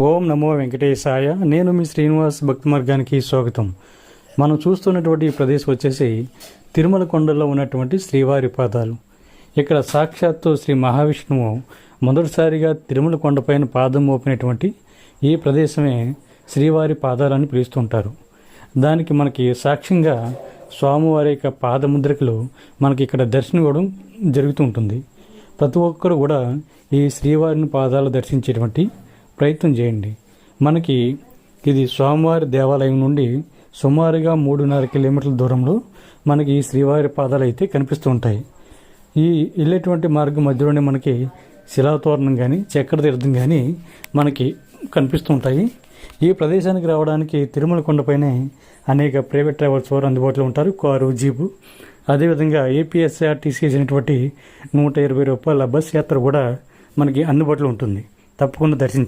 ఓం నమో వెంకటేశాయ. నేను మీ శ్రీనివాస్ భక్తి మార్గానికి స్వాగతం. మనం చూస్తున్నటువంటి ఈ ప్రదేశం వచ్చేసి తిరుమల కొండల్లో ఉన్నటువంటి శ్రీవారి పాదాలు. ఇక్కడ సాక్షాత్తు శ్రీ మహావిష్ణువు మొదటిసారిగా తిరుమల కొండపైన పాదం మోపినటువంటి ఈ ప్రదేశమే శ్రీవారి పాదాలని పిలుస్తుంటారు. దానికి మనకి సాక్ష్యంగా స్వామివారి యొక్క పాదముద్రికలు మనకి ఇక్కడ దర్శనం ఇవ్వడం జరుగుతూ ఉంటుంది. ప్రతి ఒక్కరు కూడా ఈ శ్రీవారిని పాదాలు దర్శించేటువంటి ప్రయత్నం చేయండి. మనకి ఇది స్వామివారి దేవాలయం నుండి సుమారుగా మూడున్నర కిలోమీటర్ల దూరంలో మనకి ఈ శ్రీవారి పాదాలు అయితే కనిపిస్తూ ఉంటాయి. ఈ వెళ్ళేటువంటి మార్గం మధ్యలోనే మనకి శిలాతోరణం కానీ చక్ర తీర్థం కానీ మనకి కనిపిస్తూ ఉంటాయి. ఈ ప్రదేశానికి రావడానికి తిరుమల కొండపైనే అనేక ప్రైవేట్ ట్రావెల్స్ వారు అందుబాటులో ఉంటారు. కారు జీపు అదేవిధంగా ఏపీఎస్ఆర్టీసీ చేసినటువంటి నూట ఇరవై రూపాయల బస్ యాత్ర కూడా మనకి అందుబాటులో ఉంటుంది. తప్పకుండా దర్శించండి.